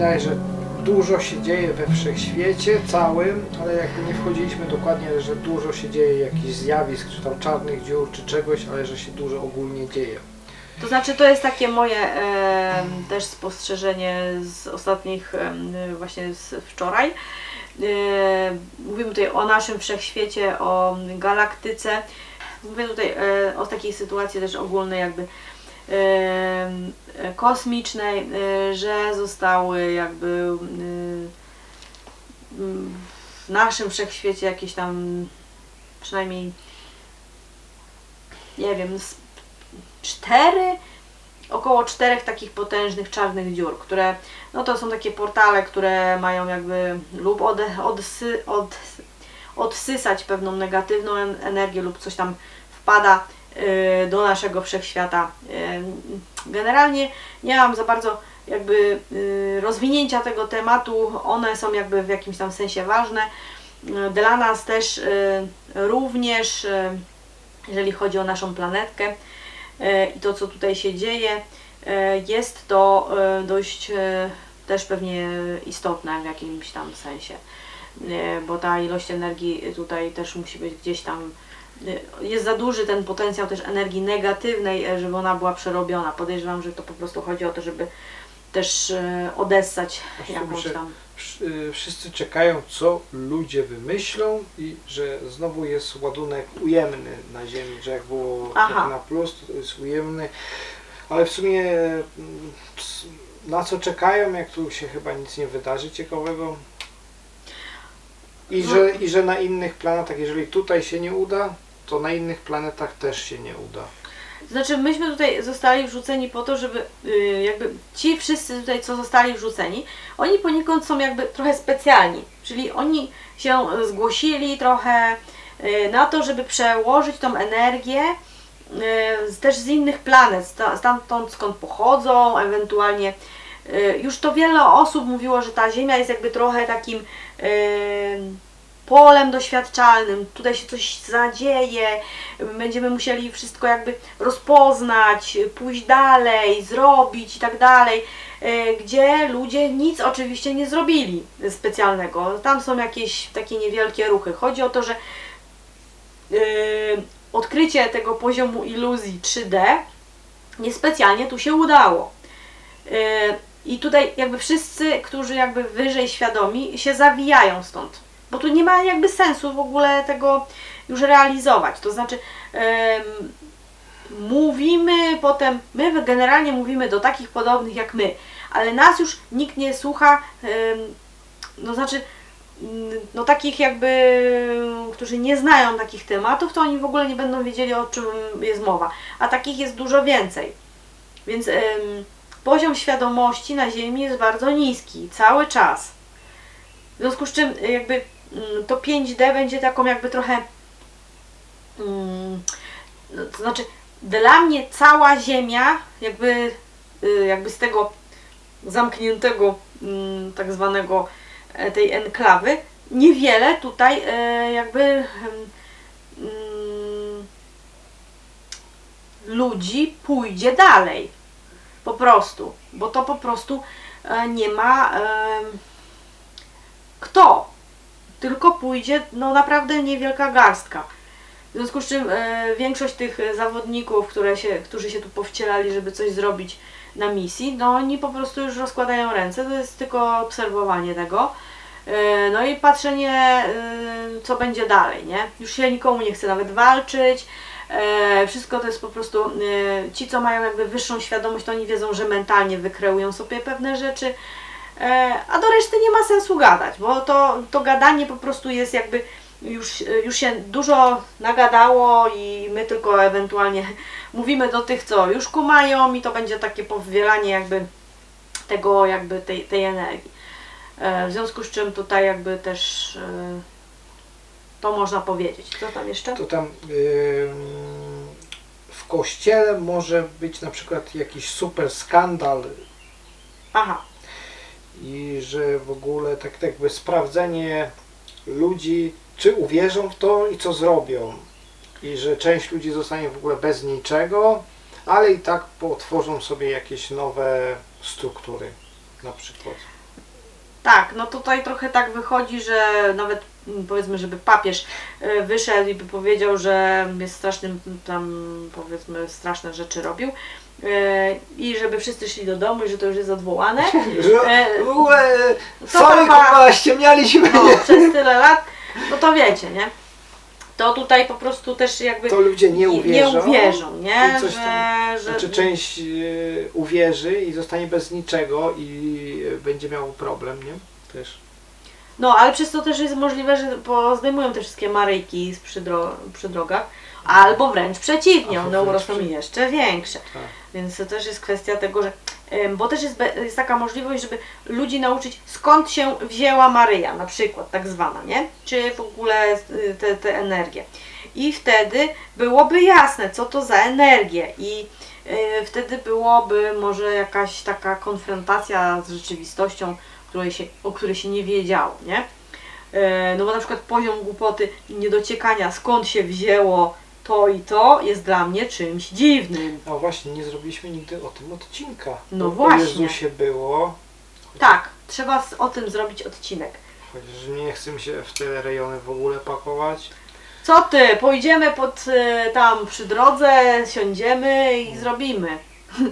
że dużo się dzieje we wszechświecie całym, ale jakby nie wchodziliśmy dokładnie, że dużo się dzieje jakichś zjawisk, czy tam czarnych dziur, czy czegoś, ale że się dużo ogólnie dzieje. To znaczy, to jest takie moje e, też spostrzeżenie z ostatnich, em, właśnie z wczoraj. E, mówimy tutaj o naszym wszechświecie, o galaktyce. Mówię tutaj e, o takiej sytuacji też ogólnej, jakby e, e, kosmicznej, e, że zostały jakby e, w naszym wszechświecie jakieś tam przynajmniej nie wiem, cztery, około czterech takich potężnych czarnych dziur, które, no to są takie portale, które mają jakby lub ode, odsy, od, odsysać pewną negatywną en- energię lub coś tam wpada do naszego wszechświata. Y, Generalnie nie mam za bardzo jakby y, rozwinięcia tego tematu, one są jakby w jakimś tam sensie ważne. Y, Dla nas też y, również, y, jeżeli chodzi o naszą planetkę, i to, co tutaj się dzieje, jest to dość też pewnie istotne w jakimś tam sensie, bo ta ilość energii tutaj też musi być gdzieś tam. E, Jest za duży ten potencjał też energii negatywnej, e, żeby ona była przerobiona. Podejrzewam, że to po prostu chodzi o to, żeby też e, odessać jakąś tam. Y, Wszyscy czekają, co ludzie wymyślą i że znowu jest ładunek ujemny na Ziemi, że jak było Aha. na plus, to jest ujemny, ale w sumie mm, na co czekają, jak tu się chyba nic nie wydarzy ciekawego? I No. że, I że na innych planetach, jeżeli tutaj się nie uda, to na innych planetach też się nie uda. Znaczy, myśmy tutaj zostali wrzuceni po to, żeby y, jakby ci wszyscy tutaj, co zostali wrzuceni, oni poniekąd są jakby trochę specjalni. Czyli oni się zgłosili trochę y, na to, żeby przełożyć tą energię y, też z innych planet, sta- stamtąd skąd pochodzą, ewentualnie już to wiele osób mówiło, że ta Ziemia jest jakby trochę takim y, polem doświadczalnym, tutaj się coś zadzieje, będziemy musieli wszystko jakby rozpoznać, pójść dalej, zrobić i tak dalej, e, gdzie ludzie nic oczywiście nie zrobili specjalnego. Tam są jakieś takie niewielkie ruchy. Chodzi o to, że e, odkrycie tego poziomu iluzji 3D niespecjalnie tu się udało. E, I tutaj jakby wszyscy, którzy jakby wyżej świadomi się zawijają stąd. Bo tu nie ma jakby sensu w ogóle tego już realizować. To znaczy em, mówimy potem, my generalnie mówimy do takich podobnych jak my, ale nas już nikt nie słucha, em, no znaczy mm, no takich jakby, którzy nie znają takich tematów, to oni w ogóle nie będą wiedzieli o czym jest mowa, a takich jest dużo więcej. Więc poziom świadomości na Ziemi jest bardzo niski, cały czas. W związku z czym jakby to 5D będzie taką jakby trochę mm, no, to znaczy dla mnie cała Ziemia jakby, y, jakby z tego zamkniętego mm, tak zwanego e, tej enklawy niewiele tutaj e, jakby mm, ludzi pójdzie dalej. Po prostu. Bo to po prostu e, nie ma kto. Tylko pójdzie no naprawdę niewielka garstka. W związku z czym e, większość tych e, zawodników, które się, którzy się tu powcielali, żeby coś zrobić na misji, no oni po prostu już rozkładają ręce, to jest tylko obserwowanie tego. E, no i patrzenie, e, co będzie dalej, nie? Już się nikomu nie chce nawet walczyć. E, wszystko to jest po prostu, e, ci co mają jakby wyższą świadomość, to oni wiedzą, że mentalnie wykreują sobie pewne rzeczy, a do reszty nie ma sensu gadać, bo to, to gadanie po prostu jest jakby już, już się dużo nagadało i my tylko ewentualnie mówimy do tych, co już kumają i to będzie takie powielanie jakby tego, jakby tej, tej energii. E, W związku z czym tutaj jakby też e, to można powiedzieć. Co tam jeszcze? To tam ym, w kościele może być na przykład jakiś super skandal Aha, i że w ogóle tak jakby sprawdzenie ludzi, czy uwierzą w to i co zrobią. I że część ludzi zostanie w ogóle bez niczego, ale i tak potworzą sobie jakieś nowe struktury na przykład. Tak, no tutaj trochę tak wychodzi, że nawet mm, powiedzmy, żeby papież y, wyszedł i by powiedział, że jest strasznym tam powiedzmy straszne rzeczy robił i żeby wszyscy szli do domu i że to już jest odwołane. E, sorry kurwa, ściemnialiśmy. No, przez tyle lat, no to wiecie, nie? To tutaj po prostu też jakby To ludzie nie uwierzą. nie, uwierzą, nie? Że, że, Znaczy część y, uwierzy i zostanie bez niczego i y, będzie miał problem, nie? Też. No, ale przez to też jest możliwe, że zdejmują te wszystkie maryjki z przydro, przy drogach, albo wręcz przeciwnie, one urosną jeszcze większe. Tak. Więc to też jest kwestia tego, że. Bo też jest, jest taka możliwość, żeby ludzi nauczyć, skąd się wzięła Maryja, na przykład, tak zwana, nie? Czy w ogóle y, te, te energie. I wtedy byłoby jasne, co to za energie. I y, wtedy byłoby może jakaś taka konfrontacja z rzeczywistością, której się, o której się nie wiedziało, nie? E, No bo na przykład poziom głupoty, niedociekania, skąd się wzięło to i to, jest dla mnie czymś dziwnym. No właśnie, nie zrobiliśmy nigdy o tym odcinka. No O- właśnie. O Jezusie było. Tak, trzeba z- o tym zrobić odcinek. Chociaż nie chcę mi się w te rejony w ogóle pakować. Co ty? Pójdziemy pod e, tam przy drodze, siądziemy i zrobimy.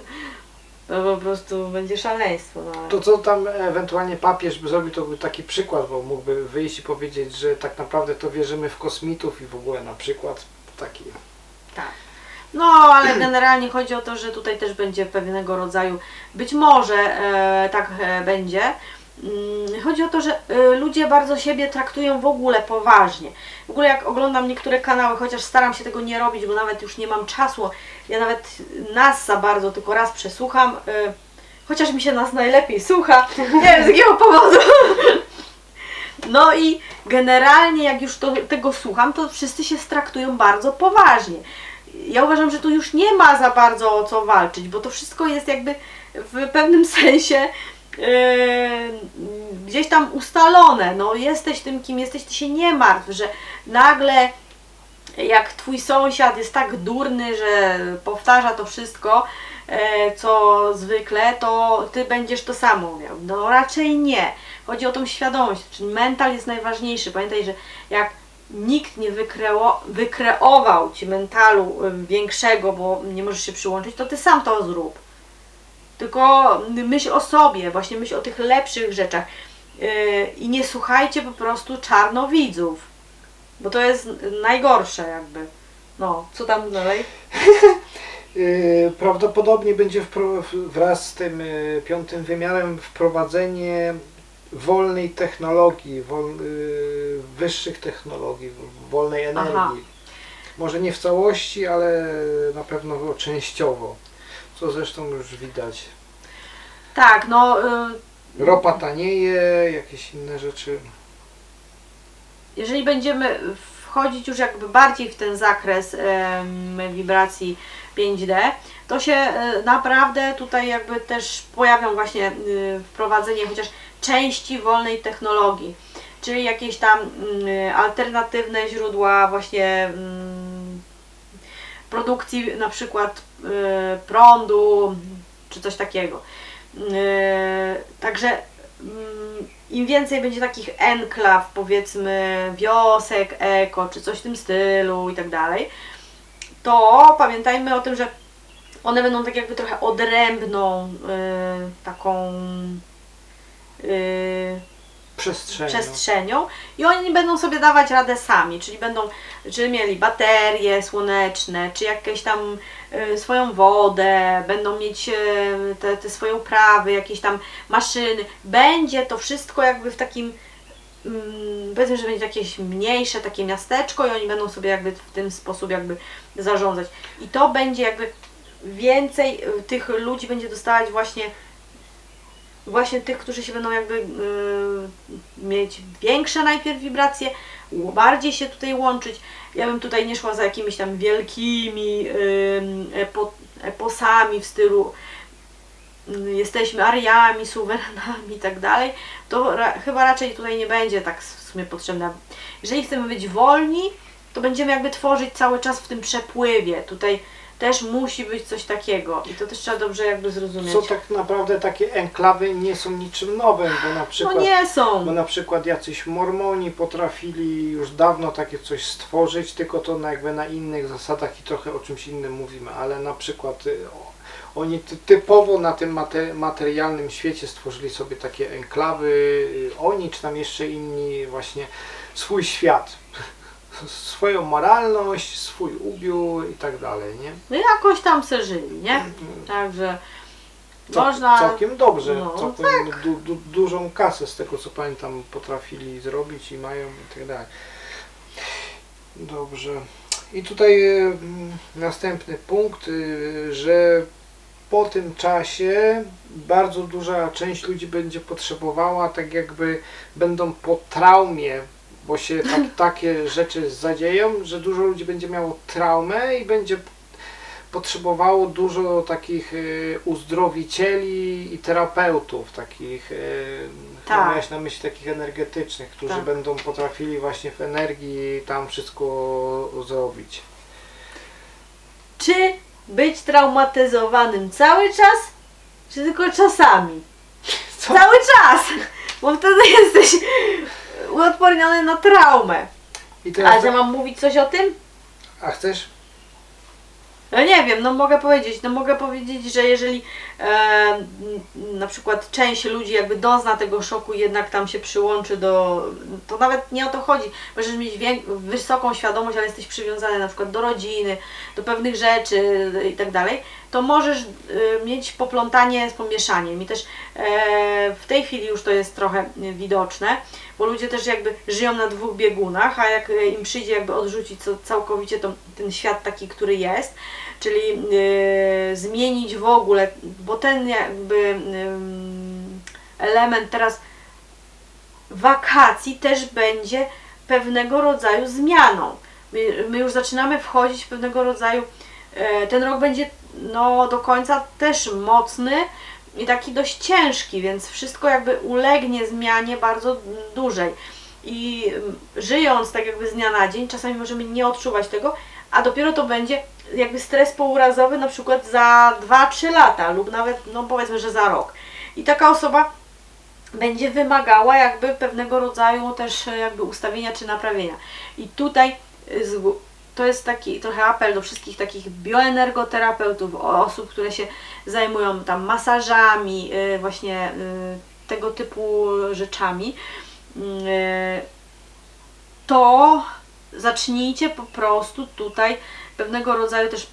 To po prostu będzie szaleństwo. No. ale- To co tam ewentualnie papież by zrobił, to był taki przykład, bo mógłby wyjść i powiedzieć, że tak naprawdę to wierzymy w kosmitów i w ogóle na przykład taki. Tak. No, ale generalnie chodzi o to, że tutaj też będzie pewnego rodzaju, być może e, tak e, będzie. Mm, Chodzi o to, że e, ludzie bardzo siebie traktują w ogóle poważnie. W ogóle jak oglądam niektóre kanały, chociaż staram się tego nie robić, bo nawet już nie mam czasu, ja nawet nas za bardzo tylko raz przesłucham, e, chociaż mi się nas najlepiej słucha, nie wiem z jakiego powodu. No i generalnie jak już to, tego słucham, to wszyscy się traktują bardzo poważnie. Ja uważam, że tu już nie ma za bardzo o co walczyć, bo to wszystko jest jakby w pewnym sensie e, gdzieś tam ustalone. No jesteś tym, kim jesteś, ty się nie martw, że nagle jak twój sąsiad jest tak durny, że powtarza to wszystko, co zwykle, to ty będziesz to samo miał. No raczej nie. Chodzi o tą świadomość, czyli mental jest najważniejszy. Pamiętaj, że jak nikt nie wykreo, wykreował ci mentalu większego, bo nie możesz się przyłączyć, to ty sam to zrób. Tylko myśl o sobie, właśnie myśl o tych lepszych rzeczach. Yy, I nie słuchajcie po prostu czarnowidzów. Bo to jest najgorsze jakby. No, co tam dalej? Yy, prawdopodobnie będzie wraz z tym yy, piątym wymiarem wprowadzenie wolnej technologii, wol, yy, wyższych technologii, wolnej energii. Aha. Może nie w całości, ale na pewno częściowo. Co zresztą już widać. Tak, no y, Ropa tanieje, jakieś inne rzeczy. jeżeli będziemy wchodzić już jakby bardziej w ten zakres wibracji 5D, to się e, naprawdę tutaj jakby też pojawią właśnie y, wprowadzenie chociaż części wolnej technologii, czyli jakieś tam mm, alternatywne źródła właśnie mm, produkcji na przykład y, prądu czy coś takiego. Także mm, im więcej będzie takich enklaw, powiedzmy wiosek, eko, czy coś w tym stylu i tak dalej, to pamiętajmy o tym, że one będą tak jakby trochę odrębną y, taką y, Przestrzeń. przestrzenią i oni będą sobie dawać radę sami, czyli będą, czy mieli baterie słoneczne, czy jakieś tam y, swoją wodę, będą mieć y, te, te swoje uprawy, jakieś tam maszyny. Będzie to wszystko jakby w takim powiedzmy, że będzie jakieś mniejsze takie miasteczko i oni będą sobie jakby w ten sposób jakby zarządzać. I to będzie jakby więcej y, tych ludzi będzie dostawać właśnie właśnie tych, którzy się będą jakby y, mieć większe najpierw wibracje, bardziej się tutaj łączyć. Ja bym tutaj nie szła za jakimiś tam wielkimi ym, epo, eposami w stylu jesteśmy Ariami, suwerenami i tak dalej, to ra, chyba raczej tutaj nie będzie tak w sumie potrzebne. Jeżeli chcemy być wolni, to będziemy jakby tworzyć cały czas w tym przepływie. Tutaj też musi być coś takiego i to też trzeba dobrze jakby zrozumieć. Co tak naprawdę takie enklawy nie są niczym nowym, bo na no przykład nie są. Bo na przykład jacyś mormoni potrafili już dawno takie coś stworzyć, tylko to na jakby na innych zasadach i trochę o czymś innym mówimy, ale na przykład y, oni ty- typowo na tym mate, materialnym świecie stworzyli sobie takie enklawy, y, oni czy tam jeszcze inni właśnie swój świat, swoją moralność, swój ubiór i tak dalej, nie? No jakoś tam se żyli, nie? Także Cał, można... Całkiem dobrze, no, całkiem du, du, dużą kasę z tego co pamiętam potrafili zrobić i mają i tak dalej. Dobrze. I tutaj mm, następny punkt, y, że po tym czasie bardzo duża część ludzi będzie potrzebowała, tak jakby będą po traumie, bo się tak, takie rzeczy zadzieją, że dużo ludzi będzie miało traumę i będzie potrzebowało dużo takich y, uzdrowicieli i terapeutów, takich, y, Tak. miałeś na myśli takich energetycznych, którzy Tak. będą potrafili właśnie w energii tam wszystko zrobić. Czy być traumatyzowanym cały czas, czy tylko czasami? Co? Cały czas! Bo wtedy jesteś uodporniony na traumę. I A teraz, że mam mówić coś o tym? a chcesz? No nie wiem, no mogę powiedzieć, no mogę powiedzieć, że jeżeli e, na przykład część ludzi jakby dozna tego szoku jednak tam się przyłączy do, to nawet nie o to chodzi, możesz mieć wysoką świadomość, ale jesteś przywiązany na przykład do rodziny, do pewnych rzeczy i tak dalej, to możesz e, mieć poplątanie z pomieszaniem. I też e, w tej chwili już to jest trochę widoczne, bo ludzie też jakby żyją na dwóch biegunach, a jak e, im przyjdzie jakby odrzucić całkowicie ten świat taki, który jest, czyli e, zmienić w ogóle, bo ten jakby em, element teraz wakacji też będzie pewnego rodzaju zmianą. My, my już zaczynamy wchodzić w pewnego rodzaju, e, ten rok będzie no do końca też mocny i taki dość ciężki, więc wszystko jakby ulegnie zmianie bardzo dużej. I mm, żyjąc tak jakby z dnia na dzień, czasami możemy nie odczuwać tego, a dopiero to będzie jakby stres pourazowy na przykład za 2-3 lata lub nawet no powiedzmy, że za rok. I taka osoba będzie wymagała jakby pewnego rodzaju też e, jakby ustawienia czy naprawienia. I tutaj y, to jest taki trochę apel do wszystkich takich bioenergoterapeutów, osób, które się zajmują tam masażami, y, właśnie y, tego typu rzeczami. Y, To zacznijcie po prostu tutaj pewnego rodzaju też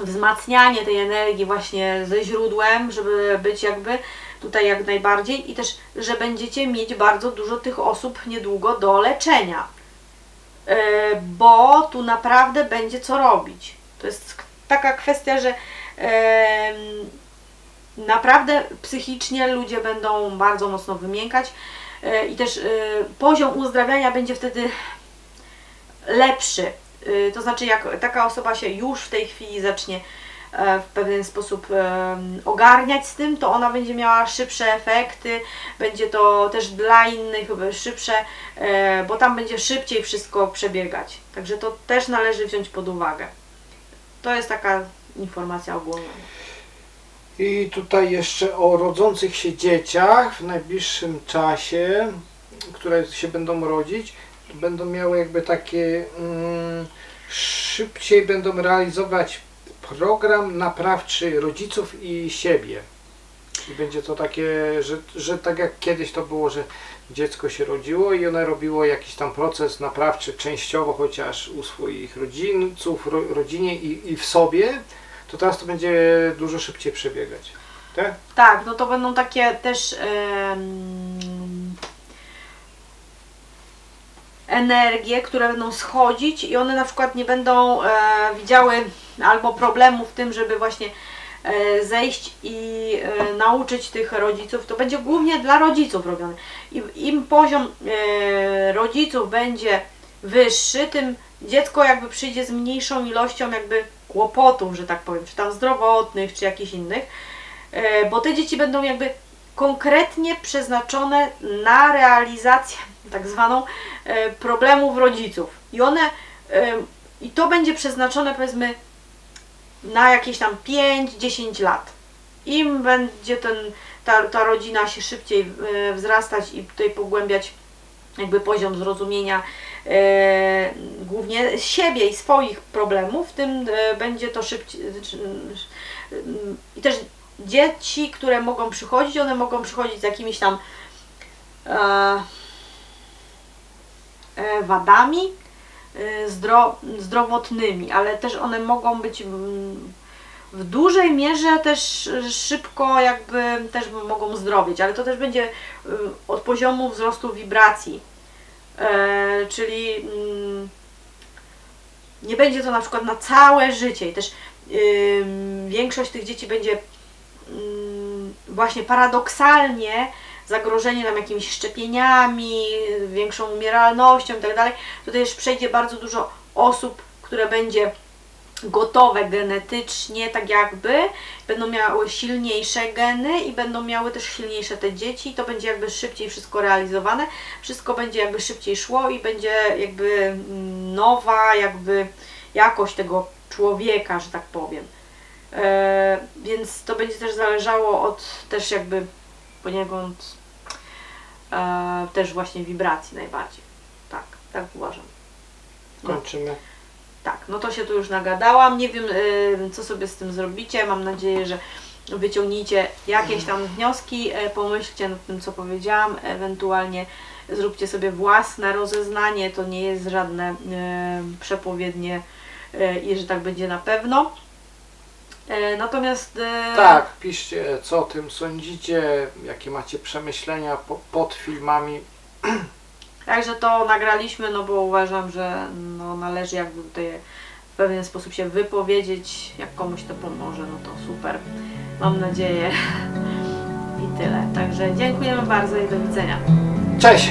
wzmacnianie tej energii właśnie ze źródłem, żeby być jakby tutaj jak najbardziej i też, że będziecie mieć bardzo dużo tych osób niedługo do leczenia. Yy, Bo tu naprawdę będzie co robić. To jest taka kwestia, że naprawdę psychicznie ludzie będą bardzo mocno wymiękać yy, i też yy, poziom uzdrawiania będzie wtedy lepszy. To znaczy, jak taka osoba się już w tej chwili zacznie e, w pewien sposób em, ogarniać z tym, to ona będzie miała szybsze efekty, będzie to też dla innych szybsze, e, bo tam będzie szybciej wszystko przebiegać. Także to też należy wziąć pod uwagę. To jest taka informacja ogólna. I tutaj jeszcze o rodzących się dzieciach w najbliższym czasie, które się będą rodzić, będą miały jakby takie mm, szybciej będą realizować program naprawczy rodziców i siebie. I będzie to takie, że, że tak jak kiedyś to było, że dziecko się rodziło i ono robiło jakiś tam proces naprawczy częściowo, chociaż u swoich rodziców, ro, rodzinie i, i w sobie, to teraz to będzie dużo szybciej przebiegać. Tak? Tak, no to będą takie też em, energie, które będą schodzić i one na przykład nie będą e, widziały albo problemu w tym, żeby właśnie e, zejść i e, nauczyć tych rodziców. To będzie głównie dla rodziców robione. I im poziom e, rodziców będzie wyższy, tym dziecko jakby przyjdzie z mniejszą ilością jakby kłopotów, że tak powiem, czy tam zdrowotnych, czy jakichś innych. E, bo te dzieci będą jakby konkretnie przeznaczone na realizację tak zwaną e, problemów rodziców. I one, e, i to będzie przeznaczone powiedzmy na jakieś tam 5-10 lat. Im będzie ten, ta, ta rodzina się szybciej e, wzrastać i tutaj pogłębiać jakby poziom zrozumienia e, głównie siebie i swoich problemów, tym będzie to szybciej. znaczy, I też dzieci, które mogą przychodzić, one mogą przychodzić z jakimiś tam e, wadami e, zdro, zdrowotnymi, ale też one mogą być mm, w dużej mierze też szybko jakby też mogą zdrowieć, ale to też będzie y, od poziomu wzrostu wibracji. E, czyli mm, nie będzie to na przykład na całe życie i też ym, większość tych dzieci będzie ym, właśnie paradoksalnie zagrożenie tam jakimiś szczepieniami, większą umieralnością i dalej. Tutaj też przejdzie bardzo dużo osób, które będzie gotowe genetycznie, tak jakby, będą miały silniejsze geny i będą miały też silniejsze te dzieci to będzie jakby szybciej wszystko realizowane, wszystko będzie jakby szybciej szło i będzie jakby mm, nowa jakby jakość tego człowieka, że tak powiem. E, więc to będzie też zależało od też jakby poniekąd e, też właśnie wibracji najbardziej. Tak, tak uważam. No. Kończymy. Tak, no to się tu już nagadałam. Nie wiem, y, co sobie z tym zrobicie. Mam nadzieję, że wyciągnijcie jakieś tam wnioski, e, pomyślcie nad tym, co powiedziałam, ewentualnie zróbcie sobie własne rozeznanie. To nie jest żadne e, przepowiednie e, i że tak będzie na pewno. E, Natomiast e, Tak, piszcie co o tym sądzicie, jakie macie przemyślenia po, pod filmami. Także to nagraliśmy, no bo uważam, że no, należy jakby tutaj w pewien sposób się wypowiedzieć. Jak komuś to pomoże, no to super. Mam nadzieję. I tyle. Także dziękujemy bardzo i do widzenia. Cześć!